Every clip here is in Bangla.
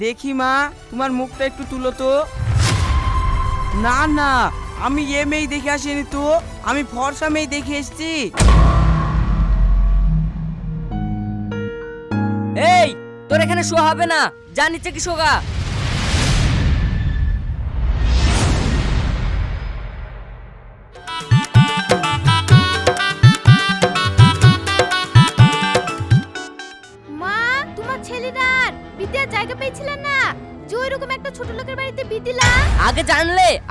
দেখি মা, তোমার মুখটা একটু তুলো তো। না না, আমি এ মেয়ে দেখে আসিনি তো, আমি ফর্সা মেয়ে দেখে এসেছি। এই, তোর এখানে শোয়া হবে না, যা নিচে কি শোগা?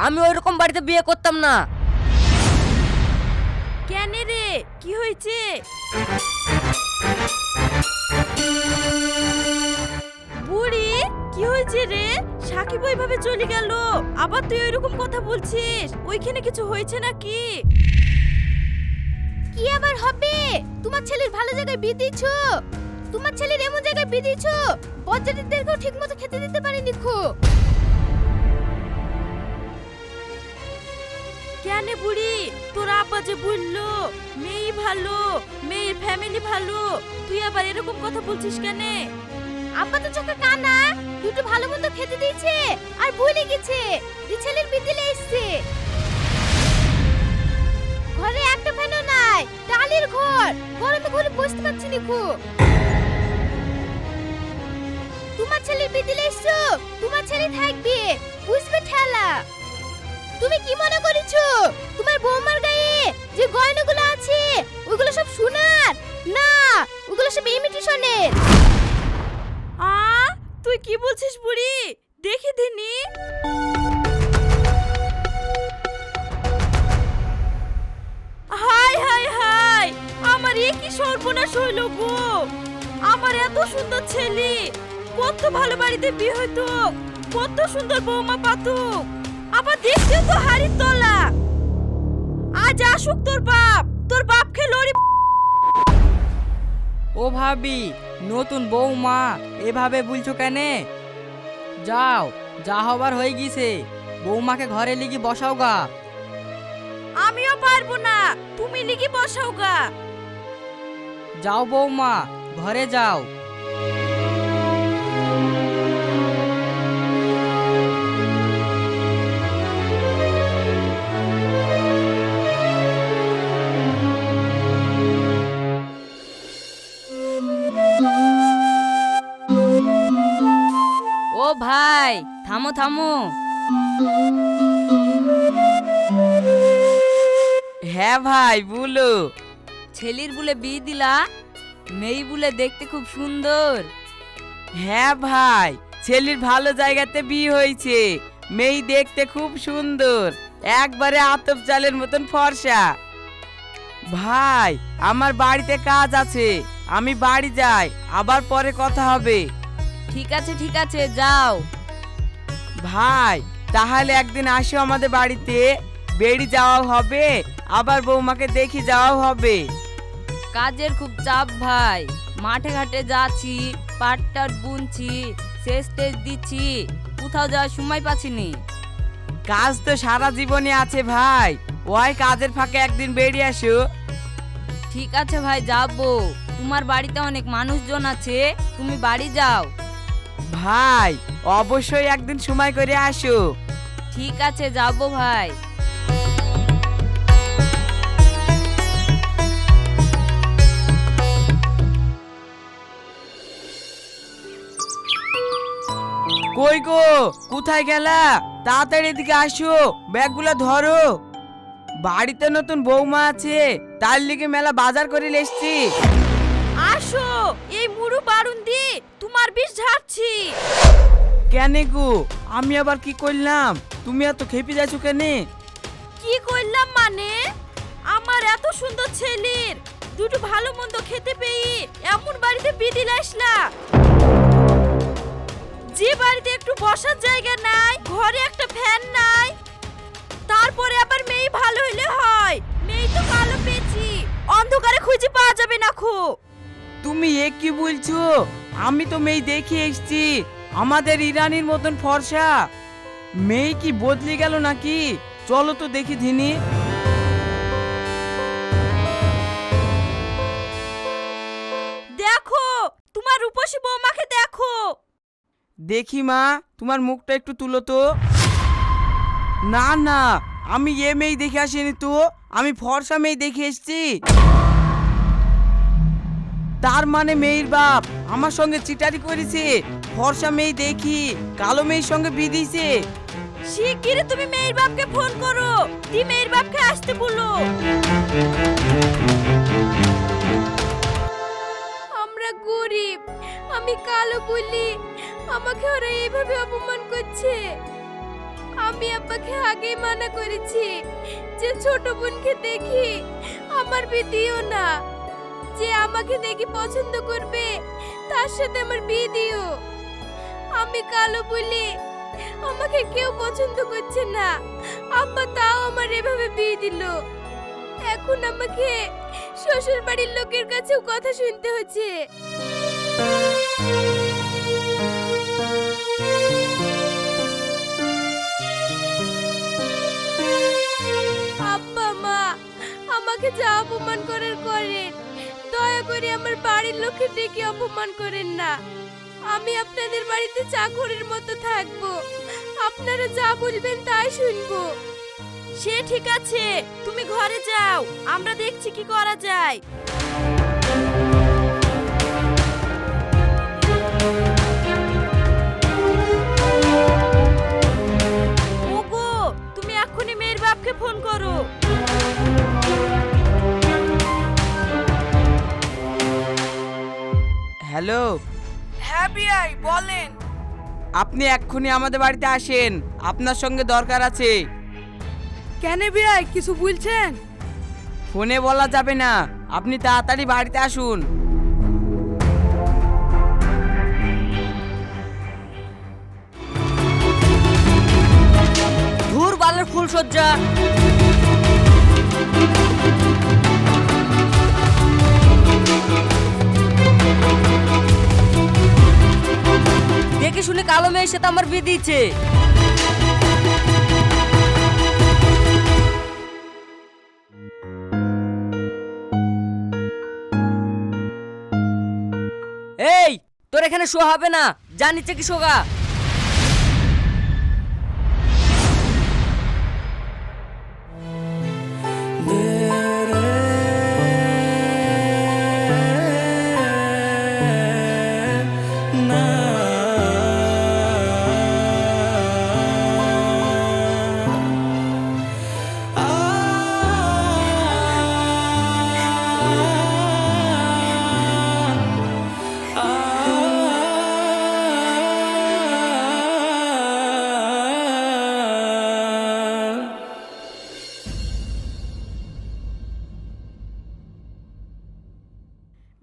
আমি ওই রকম বাড়িতে বিয়ে করতাম না। কেন রে? কি হয়েছে? বুড়ি কি হয়েছে রে? সাকিব ওইভাবে চলে গেল। আবার তুই ওইরকম কথা বলছিস? ওইখানে কিছু হয়েছে নাকি? কি আবার হবে? তোমার ছেলের ভালো জায়গায় বিয়ে দিয়েছ? তোমার ছেলের এমন জায়গায় বিয়ে দিয়েছ? বজ্জাতিদেরকেও ঠিক মতো খেতে দিতে পারেনি খো কেন বুড়ি? তোর আব্বা যে বলল মেয়ে ভালো, মেয়ের ফ্যামিলি ভালো, তুই আবার এরকম কথা বলছিস কেন? আব্বা তো চোখে কানা, দুটো ভালো মন্দ খেতে দিয়েছে, আর ভুলে গেছে, যে ছেলের বিদিলে এসছে। ঘরে একটা ফ্যানও নাই টালির ঘর গরমে ঘরে বসতে পারছি না তোমার ছেলের বিদিলে এসছো, তোমার ছেলে থাকবে, বুঝবে ঠেলা। তুমি কি মনে করেছ? তোমার বৌমার গায়ে যে গয়নাগুলো আছে, ওগুলো সব সোনার? না, ওগুলো সব ইমিটেশনের আ, তুই কি বলছিস বুড়ি? দেখি দিনি। হাই হাই হাই আমার এ কি সর্বনাশ হইল গো? আমার এত সুন্দর ছেলে, কত ভালো বাড়িতে বিয়ে হইতো, কত সুন্দর বৌমা পাতুক আবার দেখতে তো হাড়ির তলা। আজ আসুক তোর বাপ। তোর বাপকে লড়ি ও ভাবি নতুন বৌমা এভাবে বলছো কেন? যাও যা হবার হয়ে গিয়েছে। বৌমাকে ঘরে লিগি বসাও গা। আমিও পারব না তুমি লিখি বসাও গা। যাও বৌমা ঘরে যাও। থামো থামো। হ্যাঁ ভাই বলো। ছেলির বলে বিয়ে দিলা মেয়ে বলে দেখতে খুব সুন্দর। হ্যাঁ ভাই ছেলের ভালো জায়গাতে বিয়ে হয়েছে মেয়ে দেখতে খুব সুন্দর। একবারে আতপ চালের মতন ফর্সা। ভাই আমার বাড়িতে কাজ আছে আমি বাড়ি যাই আবার পরে কথা হবে। ঠিক আছে ঠিক আছে যাও। ভাই তাহলে একদিন আসো আমাদের বাড়িতে। বেড়ি যাওয়া হবে আবার বৌমাকে দেখি যাওয়াও হবে। কাজের খুব চাপ ভাই মাঠে ঘাটে যাচ্ছি পাট টাট বুনছি শেষ টেস্ট দিচ্ছি কোথাও যাওয়ার সময় পাচ্ছিনি। কাজ তো সারা জীবনে আছে ভাই ওই কাজের ফাঁকে একদিন বেরিয়ে আসো। ঠিক আছে ভাই যাব। তোমার বাড়িতে অনেক মানুষজন আছে তুমি বাড়ি যাও। ভাই অবশ্যই একদিন সময় করে আসো। ঠিক আছে যাব ভাই। কই গো কোথায় গেলা? তাড়াতাড়ি এদিকে আসো ব্যাগগুলো ধরো। বাড়িতে নতুন বৌমা আছে তার লিগে মেলা বাজার করে এসছি। আসো এই মুড়ু বারুন দি তোমার বিষ ঝাড়ছি। কেন গো? আমি আবার কি করলাম তুমি এত খেপে যাচ্ছ কেনে? কি করলাম মানে? আমার এত সুন্দর ছেলের দুটো ভালো মন্দ খেতে পেয়ে এমন বাড়িতে বিদিল আসলা যে বাড়িতে একটু বসার জায়গা নাই ঘরে একটা ফ্যান নাই তারপরে আবার মেয়ে ভালো হইলে হয়। মেয়ে তো কালো পেয়েছি অন্ধকারে খুঁজে পাওয়া যাবে না খো। তুমি এ কি বলছো? আমি তো মেয়ে দেখে এসছি। আমাদের ইরানির মতন ফর্সা। মেয়ে কি বদলে গেল নাকি? চলো তো দেখি ধিনি। দেখো তোমার রূপসী বৌমাকে দেখো। দেখি মা তোমার মুখটা একটু তুলো তো। না না আমি এ মেয়ে দেখে আসিনি তো আমি ফর্সা মেয়ে দেখে এসেছি। তার মানে মেয়ের বাপ আমার সঙ্গে চিটারি করেছে ফর্সা মেয়ে দেখি, কালো মেয়ের সঙ্গে বিধিছে। শিগগিরই তুমি মেয়ের বাপকে ফোন করো, দি মেয়ের বাপকে আসতে বলো। আমরা গরিব, আমি কালো বলি, আমাকে ওরা এইভাবে অপমান করছে। আমি আব্বাকে আগেই মানা করেছি যে ছোট বোনকে দেখি, আমার বিয়ে দিও না। যে আমাকে দেখি পছন্দ করবে, তার সাথে আমার বিয়ে দিও আমি কালো বলি। আমাকে কেউ পছন্দ করছে না। আব্বা তাও আমার এভাবে বিয়ে দিল। এখন আমাকে শ্বশুর বাড়ির লোকের কাছেও কথা শুনতে হচ্ছে। আব্বা, মা, আমাকে যা অপমান করার করেন। দয়া করে আমার বাড়ির লোককে ডেকে অপমান করেন না। আমি আপনাদের বাড়িতে চাকরের মতো থাকব। আপনারা যা বলবেন তাই শুনব। সে ঠিক আছে তুমি ঘরে যাও আমরা দেখছি কি করা যায়। ওগো তুমি এক্ষুনি মেয়ের বাপকে ফোন করো। হ্যালো হ্যাঁ বিআই বলেন। আপনি এক্ষুনি আমাদের বাড়িতে আসেন। আপনার সঙ্গে দরকার আছে। কেন বিআই কিছু বলছেন? ফোনে বলা যাবে না। আপনি তাড়াতাড়ি বাড়িতে আসুন। ধুর বালের ফুল দেখে শুনে কালো মেয়ের সাথে আমার বিয়ে দিয়েছে। এই, তোর এখানে শো হবে না। যা নিচে কি শোগা?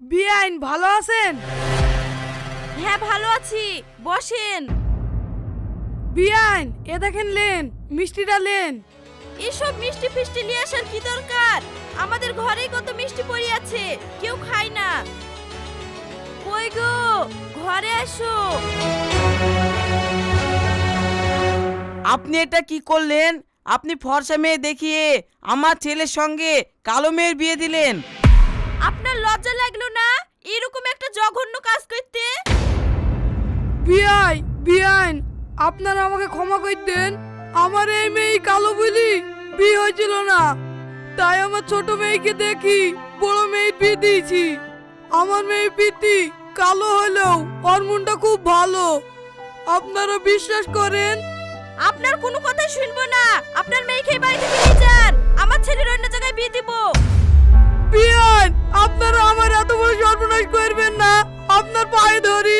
বিআইন ভালো আছেন? হ্যাঁ ভালো আছি। বসেন। বিআইন এ দেখেন লেন মিষ্টিটা লেন। এসব মিষ্টি ফিষ্টি নিয়ে আসার কি দরকার? আমাদের ঘরেই কত মিষ্টি পড়ে আছে কেউ খায় না। কই গো? ঘরে আসো আপনি এটা কি করলেন? আপনি ফর্সা মেয়ে দেখিয়ে আমার ছেলের সঙ্গে কালো মেয়ের বিয়ে দিলেন। আপনার লজ্জা লাগল না? এরকম একটা জঘন্য কাজ করতে? বিআই বিআইন আপনারা আমাকে ক্ষমা করে দেন আমার এই মেয়ে কালো বলি বিয়ে হয়েছিল না। তাই আমার ছোট মেয়েকে দেখি বড় মেয়ে বিয়ে দিয়েছি। আমার মেয়ে পিতি কালো হলেও ওর মনটা খুব ভালো। আপনারা বিশ্বাস করেন? আপনার কোনো কথা শুনব না। আপনার মেয়েকে এই বাড়ি নিয়ে যান। আমার ছেলের অন্য জায়গায় বিয়ে দিব। বিয়ান আপনারা আমার এত বড় সর্বনাশ করবেন না। আপনার পায়ে ধরি।